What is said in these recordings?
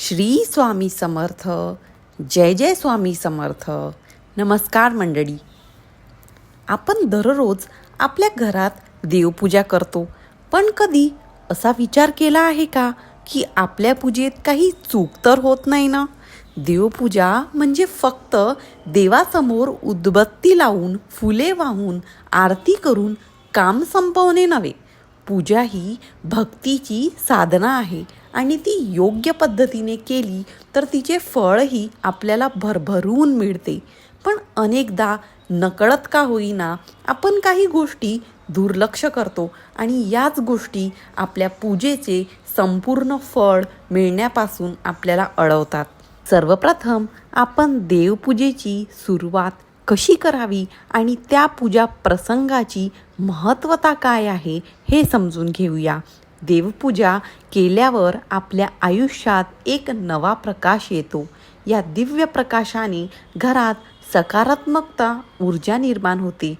श्री स्वामी समर्थ जय जय स्वामी समर्थ. नमस्कार मंडळी. आपण दररोज आपल्या घरात देवपूजा करतो पण कधी असा विचार केला आहे का की आपल्या पूजेत काही चूक तर होत नाही ना? देवपूजा म्हणजे फक्त देवासमोर उदबत्ती लावून फुले वाहून आरती करून काम संपवणे नव्हे. पूजा ही भक्तीची साधना आहे. आणि ती योग्य पद्धतीने केली तर तिचे फळही आपल्याला भरभरून मिळते. पण अनेकदा नकळत का होईना आपण काही गोष्टी दुर्लक्ष करतो आणि याच गोष्टी आपल्या पूजेचे संपूर्ण फळ मिळण्यापासून आपल्याला अडवतात सर्वप्रथम आपण देवपूजेची सुरुवात कशी करावी आणि त्या पूजा प्रसंगाची महत्त्वता काय आहे हे समजून घेऊया. देवपूजा केल्यावर आपल्या आयुष्यात एक नवा प्रकाश येतो. या दिव्य प्रकाशाने घरात सकारात्मकता ऊर्जा निर्माण होते.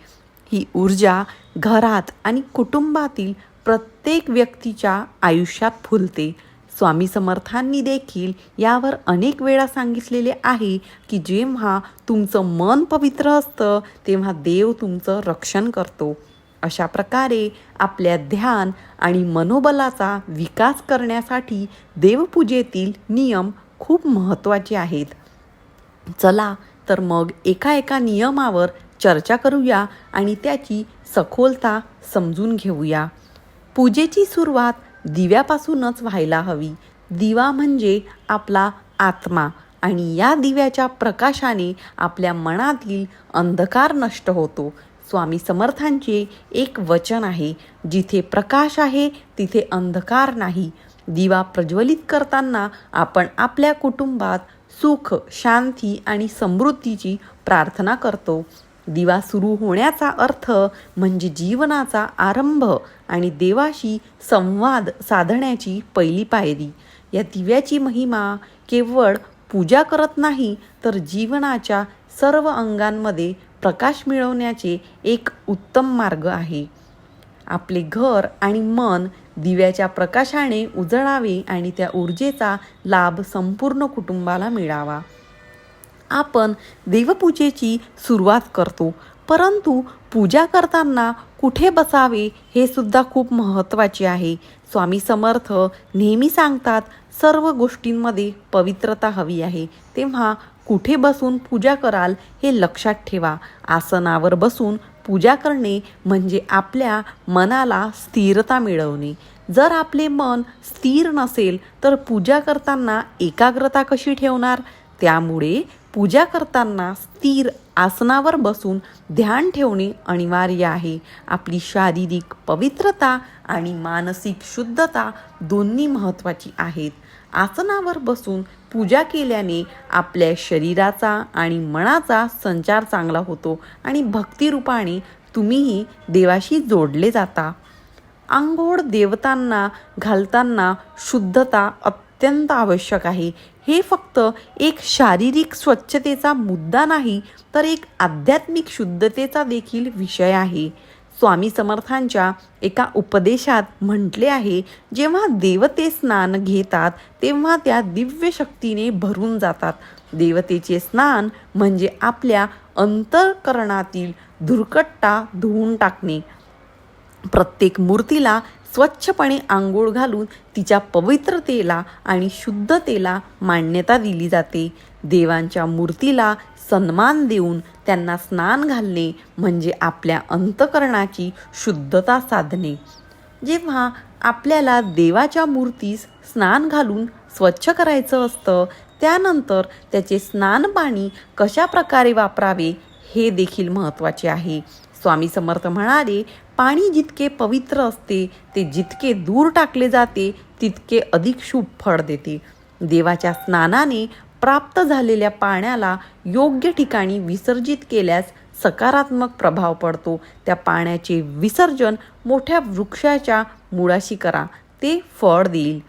ही ऊर्जा घरात आणि कुटुंबातील प्रत्येक व्यक्तीच्या आयुष्यात फुलते. स्वामी समर्थांनी देखील यावर अनेक वेळा सांगितलेले आहे की जेव्हा तुमचं मन पवित्र असतं तेव्हा देव तुमचं रक्षण करतो. अशा प्रकारे आपल्या ध्यान आणि मनोबलाचा विकास करण्यासाठी देवपूजेतील नियम खूप महत्त्वाचे आहेत. चला तर मग एका एका नियमावर चर्चा करूया आणि त्याची सखोलता समजून घेऊया. पूजेची सुरुवात दिव्यापासूनच व्हायला हवी. दिवा म्हणजे आपला आत्मा आणि या दिव्याच्या प्रकाशाने आपल्या मनातील अंधकार नष्ट होतो. स्वामी समर्थांचे एक वचन आहे. जिथे प्रकाश आहे तिथे अंधकार नाही. दिवा प्रज्वलित करताना आपण आपल्या कुटुंबात सुख शांती आणि समृद्धीची प्रार्थना करतो. दिवा सुरू होण्याचा अर्थ म्हणजे जीवनाचा आरंभ आणि देवाशी संवाद साधण्याची पहिली पायरी. या दिव्याची महिमा केवळ पूजा करत नाही तर जीवनाच्या सर्व अंगांमध्ये प्रकाश मिळवण्याचे एक उत्तम मार्ग आहे. आपले घर आणि मन दिव्याच्या प्रकाशाने उजळावे आणि त्या ऊर्जेचा लाभ संपूर्ण कुटुंबाला मिळावा. आपण देवपूजेची सुरुवात करतो परंतु पूजा करताना कुठे बसावे हे सुद्धा खूप महत्त्वाचे आहे. स्वामी समर्थ नेहमी सांगतात सर्व गोष्टींमध्ये पवित्रता हवी आहे. तेव्हा कुठे बसून पूजा कराल हे लक्षात ठेवा. आसनावर बसून पूजा करणे म्हणजे आपल्या मनाला स्थिरता मिळवणे. जर आपले मन स्थिर नसेल तर पूजा करताना एकाग्रता कशी ठेवणार? त्यामुळे पूजा करताना स्थिर आसनावर बसून ध्यान ठेवणे अनिवार्य आहे. आपली शारीरिक पवित्रता आणि मानसिक शुद्धता दोन्ही महत्त्वाची आहेत. आसनावर बसून पूजा केल्याने आपल्या शरीराचा आणि मनाचा संचार चांगला होतो आणि भक्तिरूपाने तुम्हीही देवाशी जोडले जाता. आंघोळ देवतांना घालताना शुद्धता अत्यंत आवश्यक आहे. हे फक्त एक शारीरिक स्वच्छतेचा मुद्दा नाही तर एक आध्यात्मिक शुद्धतेचा देखील विषय आहे. स्वामी समर्थांच्या एका उपदेशात म्हटले आहे जेव्हा देवते स्नान घेतात तेव्हा त्या दिव्य शक्तीने भरून जातात. देवतेचे स्नान म्हणजे आपल्या अंतरकरणातील धुरकट्टा धुवून टाकणे. प्रत्येक मूर्तीला स्वच्छपणे आंघोळ घालून तिच्या पवित्रतेला आणि शुद्धतेला मान्यता दिली जाते. देवांच्या मूर्तीला सन्मान देऊन त्यांना स्नान घालणे म्हणजे आपल्या अंतकरणाची शुद्धता साधणे. जेव्हा आपल्याला देवाच्या मूर्तीस स्नान घालून स्वच्छ करायचं असतं त्यानंतर त्याचे स्नान पाणी कशा प्रकारे वापरावे हे देखील महत्त्वाचे आहे. स्वामी समर्थ म्हणाले पाणी जितके पवित्र असते ते जितके दूर टाकले जाते तितके अधिक शुभ फळ देते. देवाच्या स्नानाने प्राप्त झालेल्या पाण्याला योग्य ठिकाणी विसर्जित केल्यास सकारात्मक प्रभाव पडतो. त्या पाण्याचे विसर्जन मोठ्या वृक्षाच्या मुळाशी करा. ते फळ देईल.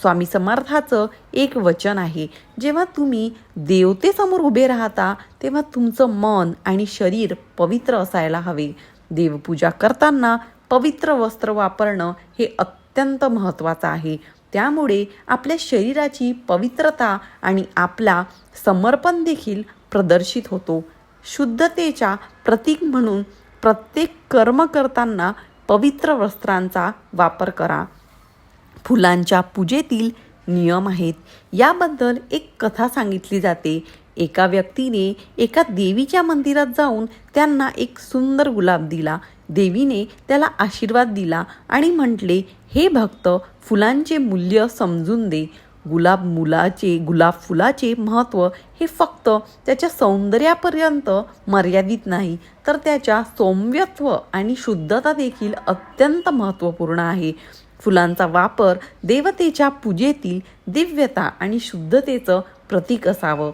स्वामी समर्थाचं एक वचन आहे. जेव्हा तुम्ही देवतेसमोर उभे राहता तेव्हा तुमचं मन आणि शरीर पवित्र असायला हवे. देवपूजा करताना पवित्र वस्त्र वापरणं हे अत्यंत महत्त्वाचं आहे. त्यामुळे आपल्या शरीराची पवित्रता आणि आपला समर्पण देखील प्रदर्शित होतो. शुद्धतेच्या प्रतीक म्हणून प्रत्येक कर्म करताना पवित्र वस्त्रांचा वापर करा. फुलांच्या पूजेतील नियम आहेत. याबद्दल एक कथा सांगितली जाते. एका व्यक्तीने एका देवीच्या मंदिरात जाऊन त्यांना एक सुंदर गुलाब दिला. देवीने त्याला आशीर्वाद दिला आणि म्हटले हे भक्त फुलांचे मूल्य समजून दे. गुलाब मुलाचे गुलाब फुलाचे महत्त्व हे फक्त त्याच्या सौंदर्यापर्यंत मर्यादित नाही तर त्याच्या सौम्यत्व आणि शुद्धता देखील अत्यंत महत्त्वपूर्ण आहे. फुलांचा वापर देवतेच्या पूजेतील दिव्यता आणि शुद्धतेचं प्रतीक असावं.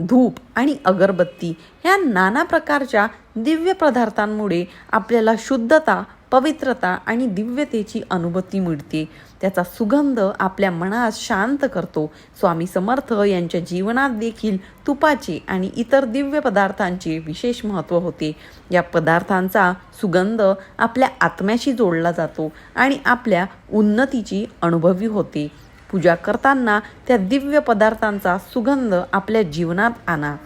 धूप आणि अगरबत्ती ह्या नाना प्रकारच्या दिव्य पदार्थांमुळे आपल्याला शुद्धता पवित्रता आणि दिव्यतेची अनुभूती मिळते. त्याचा सुगंध आपल्या मनास शांत करतो. स्वामी समर्थ यांच्या जीवनात देखील तुपाचे आणि इतर दिव्य पदार्थांचे विशेष महत्त्व होते. या पदार्थांचा सुगंध आपल्या आत्म्याशी जोडला जातो आणि आपल्या उन्नतीची अनुभवी होते. पूजा करताना त्या दिव्य पदार्थांचा सुगंध आपल्या जीवनात आणा.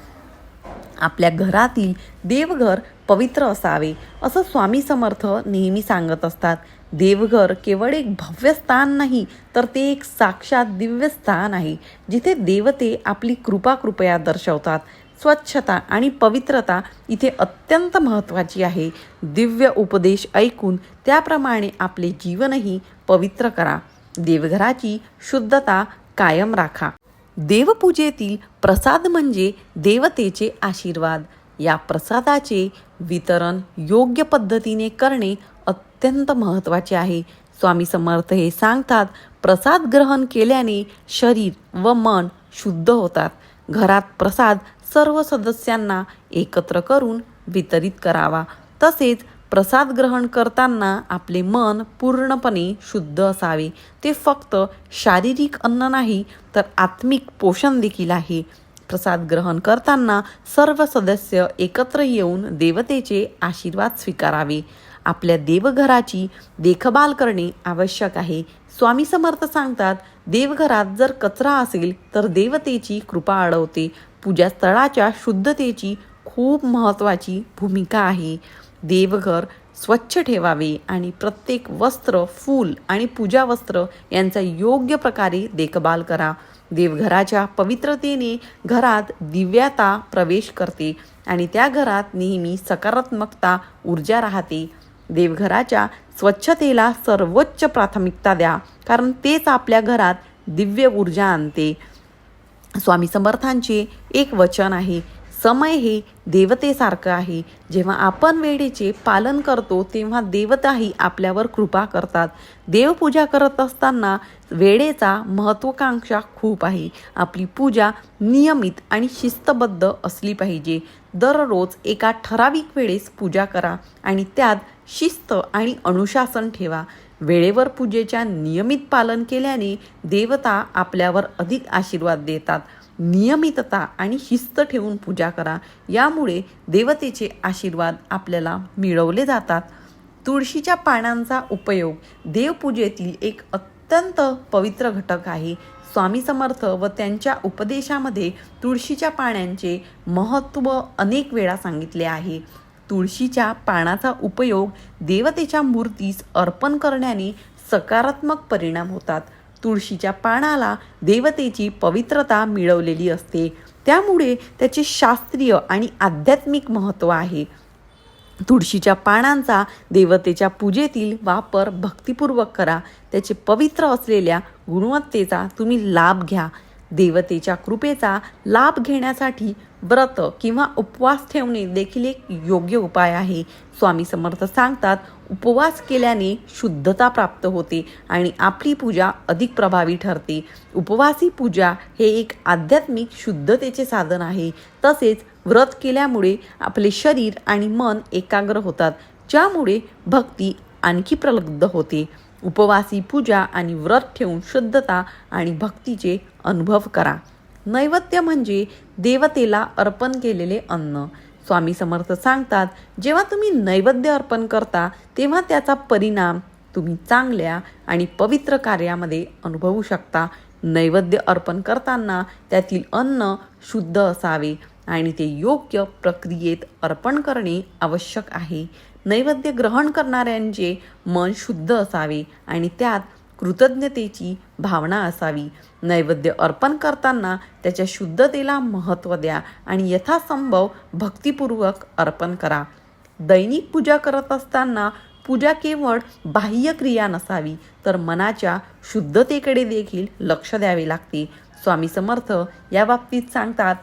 आपल्या घरातील देवघर पवित्र असावे असं स्वामी समर्थ नेहमी सांगत असतात. देवघर केवळ एक भव्य स्थान नाही तर ते एक साक्षात दिव्य स्थान आहे जिथे देवते आपली कृपा कृपया दर्शवतात. स्वच्छता आणि पवित्रता इथे अत्यंत महत्त्वाची आहे. दिव्य उपदेश ऐकून त्याप्रमाणे आपले जीवनही पवित्र करा. देवघराची शुद्धता कायम राखा. देवपूजेतील प्रसाद म्हणजे देवतेचे आशीर्वाद. या प्रसादाचे वितरण योग्य पद्धतीने करणे अत्यंत महत्त्वाचे आहे. स्वामी समर्थ हे सांगतात प्रसाद ग्रहण केल्याने शरीर व मन शुद्ध होतात. घरात प्रसाद सर्व सदस्यांना एकत्र करून वितरित करावा. तसेच प्रसाद ग्रहण करताना आपले मन पूर्णपणे शुद्ध असावे. ते फक्त शारीरिक अन्न नाही तर आत्मिक पोषण देखील आहे. प्रसाद ग्रहण करताना सर्व सदस्य एकत्र येऊन देवतेचे आशीर्वाद स्वीकारावे. आपल्या देवघराची देखभाल करणे आवश्यक आहे. स्वामी समर्थ सांगतात देवघरात जर कचरा असेल तर देवतेची कृपा अडवते. पूजास्थळाच्या शुद्धतेची खूप महत्त्वाची भूमिका आहे. देवघर स्वच्छ ठेवावे आणि प्रत्येक वस्त्र फूल आणि पूजा वस्त्र यांचा योग्य प्रकारे देखभाल करा. देवघराच्या पवित्रतेने घरात दिव्याता प्रवेश करते आणि त्या घरात नेहमी सकारात्मकता ऊर्जा राहते. देवघराच्या स्वच्छतेला सर्वोच्च प्राथमिकता द्या कारण तेच आपल्या घरात दिव्य ऊर्जा आणते. स्वामी समर्थांचे एक वचन आहे समय हे देवतेसारखं आहे. जेव्हा आपण वेळेचे पालन करतो तेव्हा देवताही आपल्यावर कृपा करतात. देवपूजा करत असताना वेळेचा महत्त्वाकांक्षा खूप आहे. आपली पूजा नियमित आणि शिस्तबद्ध असली पाहिजे. दररोज एका ठराविक वेळेस पूजा करा आणि त्यात शिस्त आणि अनुशासन ठेवा. वेळेवर पूजेच्या नियमित पालन केल्याने देवता आपल्यावर अधिक आशीर्वाद देतात. नियमितता आणि शिस्त ठेवून पूजा करा. यामुळे देवतेचे आशीर्वाद आपल्याला मिळवले जातात. तुळशीच्या पानांचा उपयोग देवपूजेतील एक अत्यंत पवित्र घटक आहे. स्वामी समर्थ व त्यांच्या उपदेशामध्ये तुळशीच्या पाण्यांचे महत्त्व अनेक वेळा सांगितले आहे. तुळशीच्या पानाचा उपयोग देवतेच्या मूर्तीस अर्पण करण्याने सकारात्मक परिणाम होतात. तुळशीच्या पानाला देवतेची पवित्रता मिळवलेली असते. त्यामुळे त्याचे शास्त्रीय आणि आध्यात्मिक महत्त्व आहे. तुळशीच्या पानांचा देवतेच्या पूजेतील वापर भक्तिपूर्वक करा. त्याचे पवित्र असलेल्या गुणवत्तेचा तुम्ही लाभ घ्या. देवतेच्या कृपेचा लाभ घेण्यासाठी व्रत किंवा उपवास ठेवणे देखील एक योग्य उपाय आहे. स्वामी समर्थ सांगतात उपवास केल्याने शुद्धता प्राप्त होते आणि आपली पूजा अधिक प्रभावी ठरते. उपवासी पूजा हे एक आध्यात्मिक शुद्धतेचे साधन आहे. तसेच व्रत केल्यामुळे आपले शरीर आणि मन एकाग्र होतात. ज्यामुळे भक्ती आणखी प्रलब्ध होते. उपवासी पूजा आणि व्रत ठेवून शुद्धता आणि भक्तीचे अनुभव करा. नैवेद्य म्हणजे देवतेला अर्पण केलेले अन्न. स्वामी समर्थ सांगतात जेव्हा तुम्ही नैवेद्य अर्पण करता तेव्हा त्याचा परिणाम तुम्ही चांगल्या आणि पवित्र कार्यामध्ये अनुभवू शकता. नैवेद्य अर्पण करताना त्यातील अन्न शुद्ध असावे आणि ते योग्य प्रक्रियेत अर्पण करणे आवश्यक आहे. नैवेद्य ग्रहण करणाऱ्यांचे मन शुद्ध असावे आणि त्यात कृतज्ञतेची भावना असावी. नैवेद्य अर्पण करताना त्याच्या शुद्धतेला महत्त्व द्या आणि यथासंभव भक्तिपूर्वक अर्पण करा. दैनिक पूजा करत असताना पूजा केवळ बाह्य क्रिया नसावी तर मनाच्या शुद्धतेकडे देखील लक्ष द्यावे लागते. स्वामी समर्थ या बाबतीत सांगतात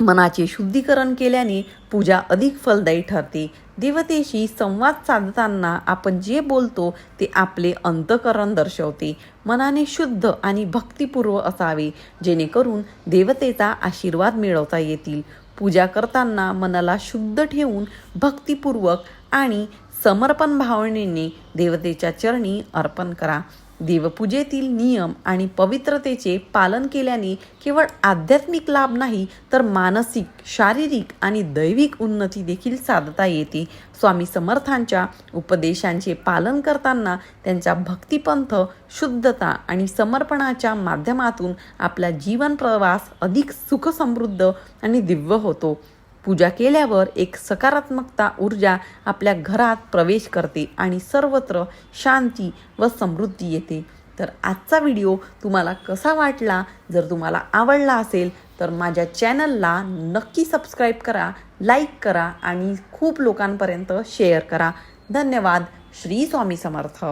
मनाचे शुद्धीकरण केल्याने पूजा अधिक फलदायी ठरते. देवतेशी संवाद साधताना आपण जे बोलतो ते आपले अंतकरण दर्शवते. मनाने शुद्ध आणि भक्तिपूर्व असावे जेणेकरून देवतेचा आशीर्वाद मिळवता येतील. पूजा करताना मनाला शुद्ध ठेवून भक्तिपूर्वक आणि समर्पण भावनेने देवतेच्या चरणी अर्पण करा. देवपूजेतील नियम आणि पवित्रतेचे पालन केल्याने केवळ आध्यात्मिक लाभ नाही तर मानसिक शारीरिक आणि दैविक उन्नती देखील साधता येते. स्वामी समर्थांच्या उपदेशांचे पालन करताना त्यांचा भक्तिपंथ शुद्धता आणि समर्पणाच्या माध्यमातून आपला जीवन प्रवास अधिक सुखसमृद्ध आणि दिव्य होतो. पूजा केल्यावर एक सकारात्मकता ऊर्जा आपल्या घरात प्रवेश करते आणि सर्वत्र शांती व समृद्धी येते. तर आजचा व्हिडिओ तुम्हाला कसा वाटला? जर तुम्हाला आवडला असेल तर माझ्या चॅनलला नक्की सबस्क्राईब करा लाईक करा आणि खूप लोकांपर्यंत शेअर करा. धन्यवाद. श्री स्वामी समर्थ.